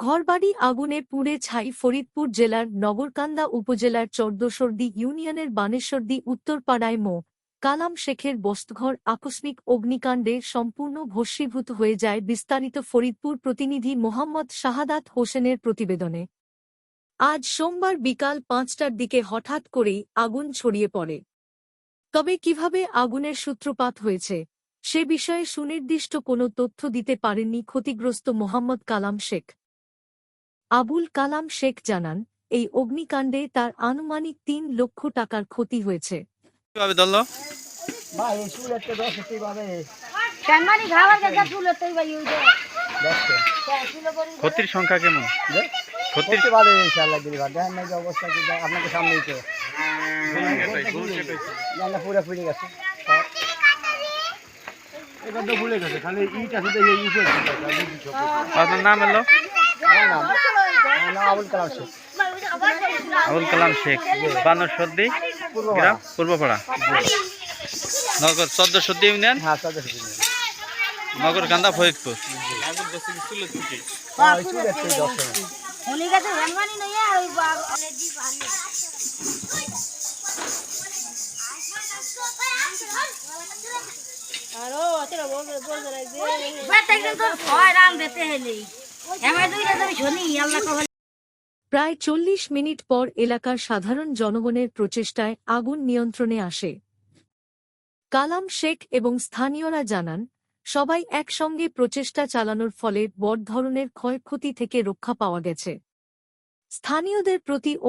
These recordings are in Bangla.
ঘরবাড়ি আগুনে পুড়ে ছাই ফরিদপুর জেলার নগরকান্দা উপজেলার চর্দসর্দি ইউনিয়নের বানেশ্বরদি উত্তরপাড়ায় মো. কালাম শেখের বস্তঘর আকস্মিক অগ্নিকাণ্ডে সম্পূর্ণ ভস্মীভূত হয়ে যায় বিস্তারিত ফরিদপুর প্রতিনিধি মোহাম্মদ শাহাদাত হোসেনের প্রতিবেদনে। আজ সোমবার বিকাল পাঁচটার দিকে হঠাৎ করেই আগুন ছড়িয়ে পড়ে। তবে কীভাবে আগুনের সূত্রপাত হয়েছে, সে বিষয়ে সুনির্দিষ্ট কোনো তথ্য দিতে পারেননি ক্ষতিগ্রস্ত মোহাম্মদ কালাম শেখ। আবুল কালাম শেখ জানান এই অগ্নিকাণ্ডে তার আনুমানিক তিন লক্ষ টাকার ক্ষতি হয়েছে। ক্ষতির সংখ্যা কেমন? ক্ষতির হতে ইনশাআল্লাহ দিদি দেখেন না যে অবস্থা কি আপনাকে সামনেই তো জানলা পুরো ফুলে গেছে। এবার তো ভুলে গেছে খালি ইট আছে দেখে ইট আপনার নাম এলো নাম। আবুল কালাম শেখ। আবুল কালাম শেখ বানর সর্দি গ্রাম পূর্বপাড়া। নগর চোদ্দ সর্দি ইউনিয়ন হ্যাঁ নগর কান্দা ফরিদপুর। আর ওই বা- বেটা কিন্তু ভয় রাম হেলি এমন দুইটা তুমি শুনি আল্লাহ প্রায় চল্লিশ মিনিট পর এলাকার সাধারণ জনগণের প্রচেষ্টায় আগুন নিয়ন্ত্রণে আসে। কালাম শেখ এবং স্থানীয়রা জানান, সবাই একসঙ্গে প্রচেষ্টা চালানোর ফলে বড় ধরনের ক্ষয়ক্ষতি থেকে রক্ষা পাওয়া গেছে। স্থানীয়দের প্রতি ও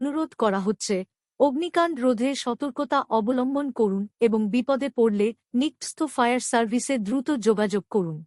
অনুরোধ করা হচ্ছে, অগ্নিকাণ্ড রোধে সতর্কতা অবলম্বন করুন এবং বিপদে পড়লে নিকটস্থ ফায়ার সার্ভিসে দ্রুত যোগাযোগ করুন।